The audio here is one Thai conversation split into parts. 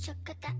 食感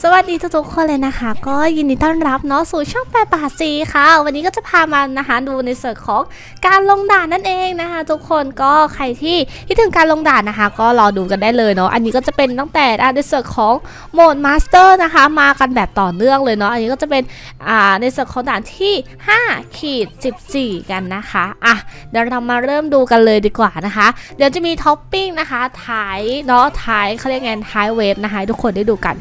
สวัสดีทุกๆคนเลยนะคะ ก็ยินดีต้อนรับเนาะสู่ช่องแปดบาทซีค่ะ วันนี้ก็จะพามานะคะดูในส่วนของการลงด่านนั่นเองนะคะ ทุกคนก็ใครที่คิดถึงการลงด่านนะคะ ก็รอดูกันได้เลยเนาะอันนี้ก็จะเป็นตั้งแต่ในส่วนของโหมดมาสเตอร์นะคะ มากันแบบต่อเนื่องเลยเนาะอันนี้ก็จะเป็นอ่าในส่วนของด่านที่5ขีด14 กันนะคะอะเดี๋ยวเรามาเริ่มดูกันเลยดีกว่านะคะ เดี๋ยวจะมีท็อปปิ้งนะคะท้ายเนาะท้ายเขาเรียกไงท้ายเวฟนะคะทุกคนได้ดูกัน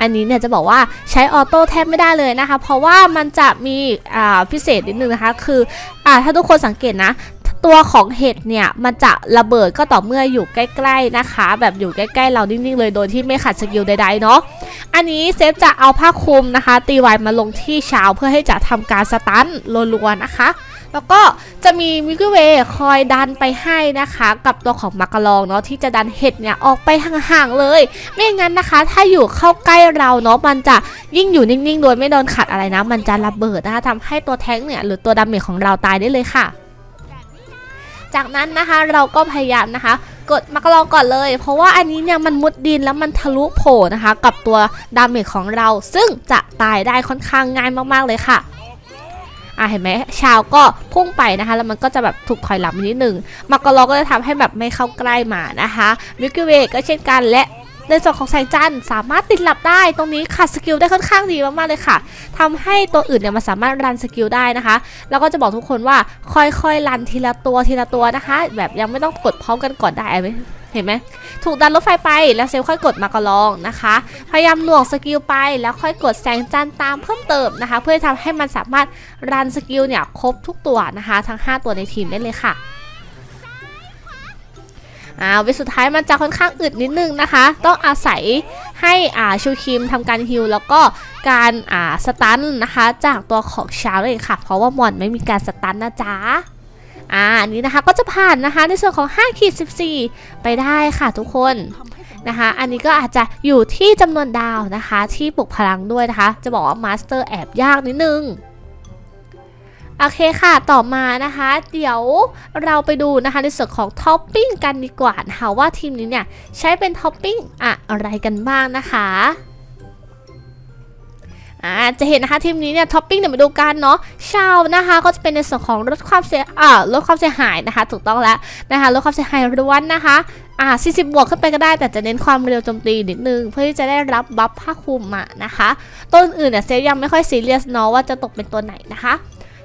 อันนี้เนี่ยจะบอกว่าใช้ออโต้แทบไม่ได้เลยนะคะ เพราะว่ามันจะมีพิเศษนิดนึงนะคะ คืออถ้าทุกคนสังเกตนะตัวของเห็ดเนี่ยมันจะระเบิดก็ต่อเมื่ออยู่ใกล้ ๆนะคะ แบบอยู่ใกล้ๆเรานิ่งๆเลยโดยที่ไม่ขัดสกิลใดๆเนาะอันนี้เซฟจะเอาผ้าคลุมนะคะ ตีไวมาลงที่ช้าเพื่อให้จะทำการสตันรัวๆนะคะ แล้วก็จะมีมิกเวย์คอยดันไปให้นะคะ กับตัวของมักกะลองเนาะที่จะดันเห็ดเนี่ยออกไปห่างๆเลย ไม่งั้นนะคะ ถ้าอยู่เข้าใกล้เราเนาะมันจะยิ่งอยู่นิ่งๆ โดยไม่โดนขัดอะไรนะ มันจะระเบิดนะคะทำให้ตัวแท้งเนี่ยหรือตัวดาเมจของเราตายได้เลยค่ะ จากนั้นนะคะเราก็พยายามนะคะกดมักกะลองก่อนเลย เพราะว่าอันนี้เนี่ยมันมุดดินแล้วมันทะลุโผล่นะคะ กับตัวดาเมจของเรา ซึ่งจะตายได้ค่อนข้างง่ายมากๆเลยค่ะ อะเห็นไหมชาวก็พุ่งไปนะคะ แล้วมันก็จะแบบถูกถอยหลังนิดนึงมักกะลอก็จะทำให้แบบไม่เข้าใกล้มานะคะมิลกิเวก็เช่นกันและในส่วนของแสงจันทร์สามารถติดหลับได้ตรงนี้ขัดสกิลได้ค่อนข้างดีมากๆเลยค่ะทำให้ตัวอื่นเนี่ยมันสามารถรันสกิลได้นะคะ แล้วก็จะบอกทุกคนว่าค่อยๆรันทีละตัวทีละตัวนะคะ แบบยังไม่ต้องกดพร้อมกันก่อนได้ไหม เห็นไหมถูกดันรถไฟไปแล้วเซลค่อยกดมากระลองนะคะ พยายามหน่วงสกิลไปแล้วค่อยกดแสงจันตามเพิ่มเติมนะคะ เพื่อทำให้มันสามารถรันสกิลเนี่ยครบทุกตัวนะคะ ทั้ง 5 ตัวในทีมได้เลยค่ะอ่าเวทสุดท้ายมันจะค่อนข้างอึดนิดนึงนะคะ ต้องอาศัยให้อ่าชูคิมทำการฮิลแล้วก็การอ่าสตันนะคะ จากตัวของชาวเลยค่ะ เพราะว่ามอนไม่มีการสตันนะจ๊ะ อ่าอันนี้นะคะก็จะผ่านนะคะในส่วนของ5ขีด14 ไปได้ค่ะทุกคนนะคะ อันนี้ก็อาจจะอยู่ที่จำนวนดาวนะคะ ที่ปลุกพลังด้วยนะคะ จะบอกว่ามาสเตอร์แอบยากนิดนึงโอเคค่ะ ต่อมานะคะ เดี๋ยวเราไปดูนะคะในส่วนของท็อปปิ้งกันดีกว่านะคะว่าทีมนี้เนี่ยใช้เป็นท็อปปิ้งอะไรกันบ้างนะคะ อ่าจะเห็นนะคะทีมนี้เนี่ยท็อปปิ้งเดี๋ยวมาดูกันเนาะชาวนะคะก็จะเป็นในส่วนของลดความเสียอ่าลดความเสียหายนะคะ ถูกต้องแล้วนะคะลดความเสียหายล้วนนะคะอ่า40 บวกขึ้นไปก็ได้ แต่จะเน้นความเร็วโจมตีนิดนึง เพื่อที่จะได้รับบัฟผ้าคลุมมานะคะ ตัวอื่นเนี่ยเซฟยังไม่ค่อยซีเรียสเนาะว่าจะตกเป็นตัวไหนนะคะ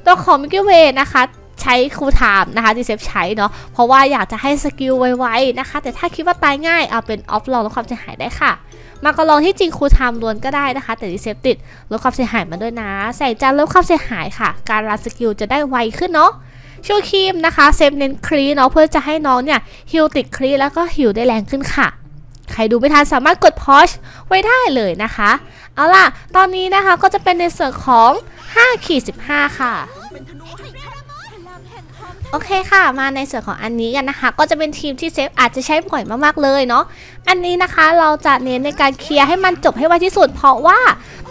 ตัวของมิกเวนะคะ ใช้คูลไทม์นะคะที่เซฟใช้เนาะเพราะว่าอยากจะให้สกิลไวๆนะคะ แต่ถ้าคิดว่าตายง่ายเอาเป็นออฟลองลดความเสียหายได้ค่ะมากระลองที่จริงครูทม์ล้วนก็ได้นะคะ แต่ดิเซฟติดลดความเสียหายมาด้วยนะ ใส่จานลดความเสียหายค่ะ การรันสกิลจะได้ไวขึ้นเนาะชูครีมนะคะเซฟเน้นครีเนาะเพื่อจะให้น้องเนี่ยฮิลติดครีแล้วก็ฮิลได้แรงขึ้นค่ะ ใครดูไม่ทันสามารถกดพอชไว้ได้เลยนะคะ เอาล่ะ ตอนนี้นะคะก็จะเป็นในส่วนของ5ขีด15 ค่ะ โอเคค่ะ มาในส่วนของอันนี้กันนะคะ ก็จะเป็นทีมที่เซฟอาจจะใช้บ่อยมากๆเลยเนาะอันนี้นะคะเราจะเน้นในการเคลียร์ให้มันจบให้ไวที่สุด เพราะว่า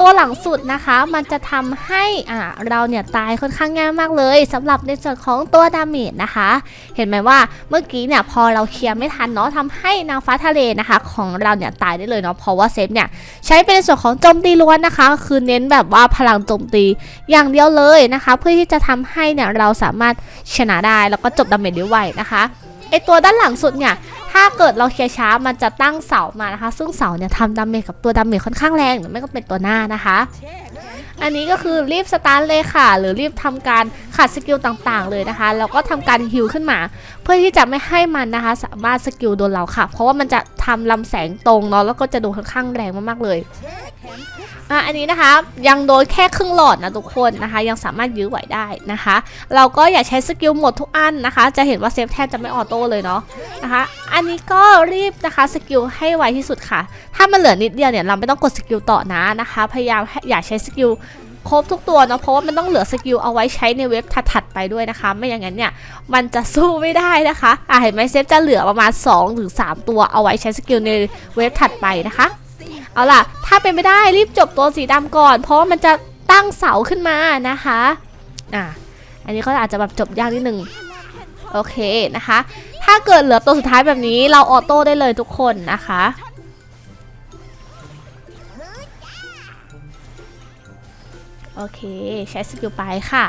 ตัวหลังสุดนะคะมันจะทำให้อ่าเราเนี่ยตายค่อนข้างง่ายมากเลยสำหรับในส่วนของตัวดาเมจนะคะ เห็นไหมว่าเมื่อกี้เนี่ยพอเราเคลียร์ไม่ทันเนาะทำให้นางฟ้าทะเลนะคะ ของเราเนี่ยตายได้เลยเนาะเพราะว่าเซฟเนี่ยใช้เป็นในส่วนของโจมตีล้วนนะคะ คือเน้นแบบว่าพลังโจมตีอย่างเดียวเลยนะคะ เพื่อที่จะทำให้เนี่ยเราสามารถชนะได้แล้วก็จบดาเมจได้ไวนะคะไอตัวด้านหลังสุดเนี่ยถ้าเกิดเราเคลียร์ช้ามันจะตั้งเสามานะคะ ซึ่งเสาเนี่ยทำดาเมจกับตัวดาเมจค่อนข้างแรงหรือไม่ก็เป็นตัวหน้านะคะ อันนี้ก็คือรีบสตาร์ทเลยค่ะ หรือรีบทำการขัดสกิลต่างๆ เลยนะคะแล้วก็ทำการฮิลขึ้นมา เพื่อที่จะไม่ให้มันนะคะ สามารถสกิลโดนเราค่ะ เพราะว่ามันจะทำลำแสงตรงเนาะแล้วก็จะโดนค่อนข้างแรงมากๆเลย อะอันนี้นะคะ ยังโดนแค่ครึ่งหลอดนะทุกคนนะคะ ยังสามารถยื้อไหวได้นะคะ เราก็อย่าใช้สกิลหมดทุกอันนะคะ จะเห็นว่าเซฟแทบจะไม่ออโต้เลยเนาะนะคะ อันนี้ก็รีบนะคะสกิลให้ไวที่สุดค่ะ ถ้ามันเหลือนิดเดียวเนี่ยเราไม่ต้องกดสกิลต่อนะนะคะ พยายามอย่าใช้สกิลครบทุกตัวเนาะเพราะว่ามันต้องเหลือสกิลเอาไว้ใช้ในเว็บถัดๆไปด้วยนะคะ ไม่อย่างนั้นเนี่ยมันจะสู้ไม่ได้นะคะอะเห็นไหมเซฟจะเหลือประมาณ2ถึง3ตัวเอาไว้ใช้สกิลในเว็บถัดไปนะคะ เอาล่ะ ถ้าเป็นไม่ได้รีบจบตัวสีดำก่อน เพราะมันจะตั้งเสาขึ้นมานะคะอะอันนี้ก็อาจจะแบบจบยากนิดนึงโอเคนะคะ ถ้าเกิดเหลือตัวสุดท้ายแบบนี้เราออโต้ได้เลยทุกคนนะคะโอเค ใช้สกิลไปค่ะ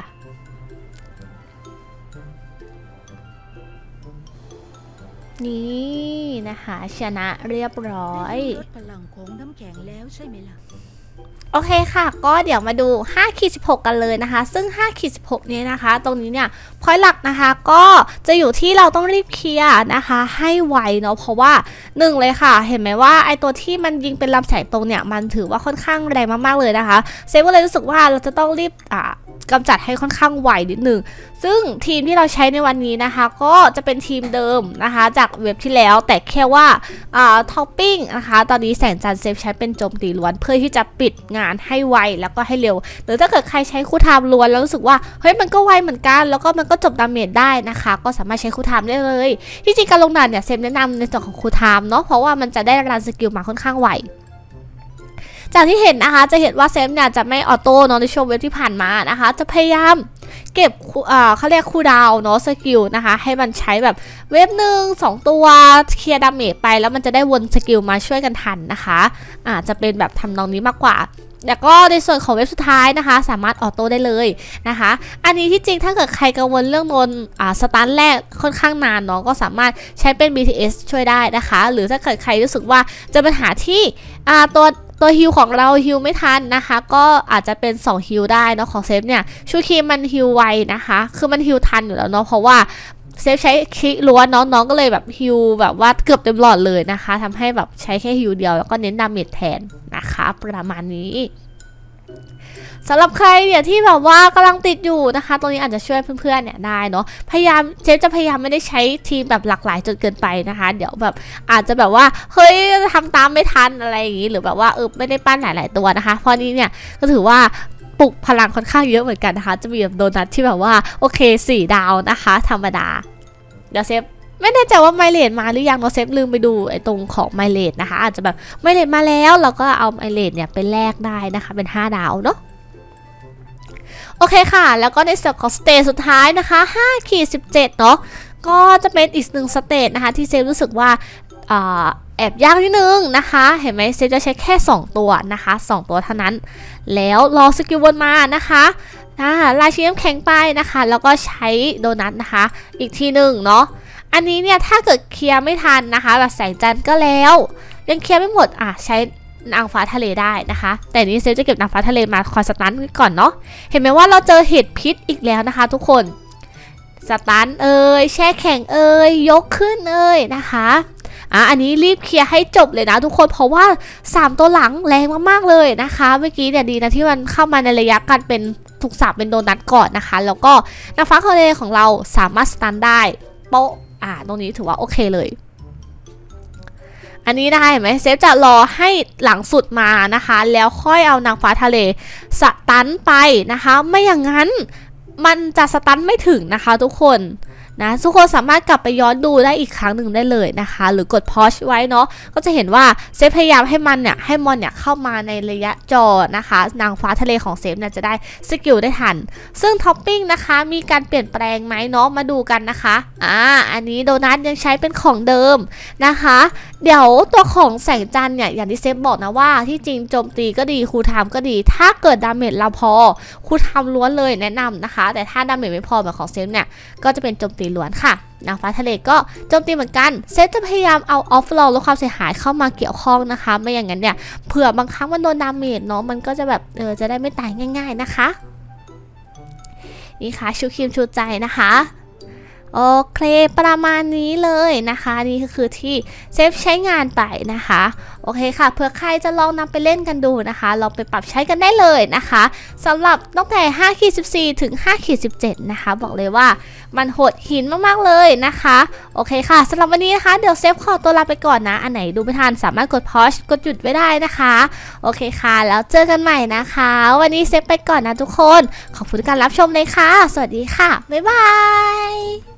นี่ นะคะ ชนะเรียบร้อยลดพลังของน้ำแข็งแล้วใช่ไหมล่ะ โอเคค่ะ ก็เดี๋ยวมาดู5ขีด16 กันเลยนะคะ ซึ่ง5ขีด16 นี้นะคะ ตรงนี้เนี่ยพอยหลักนะคะ ก็จะอยู่ที่เราต้องรีบเคลียร์นะคะ ให้ไวเนาะ เพราะว่าหนึ่งเลยค่ะ เห็นไหมว่าไอตัวที่มันยิงเป็นลำแสงตรงเนี่ย มันถือว่าค่อนข้างแรงมากๆเลยนะคะ เซฟก็เลยรู้สึกว่าเราจะต้องรีบอ่า กำจัดให้ค่อนข้างไวนิดนึง ซึ่งทีมที่เราใช้ในวันนี้นะคะ ก็จะเป็นทีมเดิมนะคะ จากเว็บที่แล้วแต่แค่ว่าท็อปปิ้งนะคะ ตอนนี้แสงจันทร์เซฟใช้เป็นโจมตีล้วนเพื่อที่จะปิดงานให้ไวแล้วก็ให้เร็ว หรือถ้าเกิดใครใช้คู่ไทม์ล้วนแล้วรู้สึกว่าเฮ้ยมันก็ไวเหมือนกัน แล้วก็มันก็จบดาเมจได้นะคะ ก็สามารถใช้คู่ไทม์ได้เลย ที่จริงการลงดานเนี่ยเซฟแนะนำในส่วนของคู่ไทม์เนาะเพราะว่ามันจะได้รันสกิลมาค่อนข้างไว จากที่เห็นนะคะจะเห็นว่าเซฟเนี่ยจะไม่ออโต้เนาะในช่วงเว็บที่ผ่านมานะคะ จะพยายามเก็บเขาเรียกคูดาวเนาะสกิลนะคะ ให้มันใช้แบบเว็บหนึ่งสองตัวเคลียร์ดาเมจไป แล้วมันจะได้วนสกิลมาช่วยกันทันนะคะอาจจะเป็นแบบทำนองนี้มากกว่าแล้วก็ในส่วนของเว็บสุดท้ายนะคะ สามารถออโต้ได้เลยนะคะ อันนี้ที่จริงถ้าเกิดใครกังวลเรื่องโดนสตาร์ทแรกค่อนข้างนานเนาะก็สามารถใช้เป็น BTS ช่วยได้นะคะ หรือถ้าเกิดใครรู้สึกว่าจะปัญหาที่ตัว ตัวฮิลของเราฮิลไม่ทันนะคะ ก็อาจจะเป็น2ฮิลได้เนาะของเซฟเนี่ยชูคีมันฮิลไวนะคะ คือมันฮิลทันอยู่แล้วเนาะเพราะว่าเซฟใช้คลิกล้วนน้องๆก็เลยแบบฮิลแบบว่าเกือบเต็มหลอดเลยนะคะทำให้แบบใช้แค่ฮิลเดียวแล้วก็เน้นดาเมจแทนนะคะ ประมาณนี้ สำหรับใครเนี่ยที่แบบว่ากำลังติดอยู่นะคะ ตรงนี้อาจจะช่วยเพื่อนๆเนี่ยได้เนาะ พยายามเจฟจะพยายามไม่ได้ใช้ทีมแบบหลากหลายจนเกินไปนะคะ เดี๋ยวแบบอาจจะแบบว่าเฮ้ยทำตามไม่ทันอะไรอย่างนี้ หรือแบบว่าเออไม่ได้ปั้นหลาย ๆ ตัวนะคะ เพราะนี้เนี่ยก็ถือว่าปลุกพลังค่อนข้างเยอะเหมือนกันนะคะ จะมีแบบโดนัทที่แบบว่าโอเคสี่ดาวนะคะ ธรรมดา เดี๋ยวเซฟ ไม่แน่ใจว่าไมเลดมาหรือยังเนาเซฟลืมไปดูไอ้ตรงของไมเลดนะคะ อาจจะแบบไมเลดมาแล้ว เราก็เอาไมเลดเนี่ยไปแลกได้นะคะ เป็น 5 ดาวเนาะโอเคค่ะ แล้วก็ในส่วนของสเตจสุดท้ายนะคะ5ขีด17 เนาะก็จะเป็นอีกหนึ่งสเตจนะคะ ที่เซฟรู้สึกว่าแอบยากนิดนึงนะคะ เห็นไหมเซฟจะใช้แค่ 2 ตัวนะคะ 2 ตัวเท่านั้น แล้วรอสกิลวนมานะคะอาลายชิ้นน้ำแข็งไปนะคะ แล้วก็ใช้โดนัทนะคะ อีกทีหนึ่งเนาะ อันนี้เนี่ยถ้าเกิดเคลียร์ไม่ทันนะคะแบบแสงจันทร์ก็แล้วยังเคลียร์ไม่หมดอะใช้นางฟ้าทะเลได้นะคะ แต่นี้เซฟจะเก็บนางฟ้าทะเลมาคอยสตันก่อนเนาะเห็นไหมว่าเราเจอเห็ดพิษอีกแล้วนะคะ ทุกคนสตันเอ่ยแช่แข็งเอ่ยยกขึ้นเอ่ยนะคะอะอันนี้รีบเคลียร์ให้จบเลยนะทุกคนเพราะว่า 3 ตัวหลังแรงมากๆเลยนะคะ เมื่อกี้เนี่ยดีนะที่มันเข้ามาในระยะการเป็นถูกสาบเป็นโดนัทก่อนนะคะ แล้วก็นางฟ้าทะเลของเราสามารถสตันได้โป๊ะ อ่า ตรงนี้ถือว่าโอเคเลย อันนี้ได้เห็นไหมเซฟจะรอให้หลังสุดมานะคะ แล้วค่อยเอานางฟ้าทะเลสตันไปนะคะ ไม่อย่างนั้นมันจะสตันไม่ถึงนะคะทุกคน นะทุกคนสามารถกลับไปย้อนดูได้อีกครั้งหนึ่งได้เลยนะคะ หรือกดพอชไว้เนาะก็จะเห็นว่าเซฟพยายามให้มันเนี่ยให้มอนเนี่ยเข้ามาในระยะจอนะคะ นางฟ้าทะเลของเซฟเนี่ยจะได้สกิลได้ทัน ซึ่งท็อปปิ้งนะคะมีการเปลี่ยนแปลงไหมเนาะมาดูกันนะคะอ่าอันนี้โดนัทยังใช้เป็นของเดิมนะคะ เดี๋ยวตัวของแสงจันเนี่ยอย่างที่เซฟบอกนะว่าที่จริงโจมตีก็ดีคูลไทม์ก็ดี ถ้าเกิดดาเมจเราพอคูลไทม์ล้วนเลยแนะนำนะคะ แต่ถ้าดาเมจไม่พอแบบของเซฟเนี่ยก็จะเป็นโจมตีล้วนค่ะนางฟ้าทะเลก็โจมตีเหมือนกัน เซฟจะพยายามเอาออฟโรลลดความเสียหายเข้ามาเกี่ยวข้องนะคะ ไม่อย่างนั้นเนี่ยเผื่อบางครั้งมันโดนดาเมจเนาะมันก็จะแบบเออจะได้ไม่ตายง่าย ๆนะคะ นี่ค่ะชูครีมชูใจนะคะโอเคประมาณนี้เลยนะคะ นี่ก็คือที่เซฟใช้งานไปนะคะ โอเคค่ะ เผื่อใครจะลองนำไปเล่นกันดูนะคะ ลองไปปรับใช้กันได้เลยนะคะสำหรับตั้งแต่5ขีด14 ถึง5ขีด17 นะคะ บอกเลยว่ามันโหดหินมากๆเลยนะคะ โอเคค่ะสำหรับวันนี้นะคะ เดี๋ยวเซฟขอตัวลาไปก่อนนะ อันไหนดูไม่ทันสามารถกดพอชกดหยุดไว้ได้นะคะ โอเคค่ะ แล้วเจอกันใหม่นะคะ วันนี้เซฟไปก่อนนะทุกคน ขอบคุณการรับชมเลยค่ะ สวัสดีค่ะ บ๊ายบาย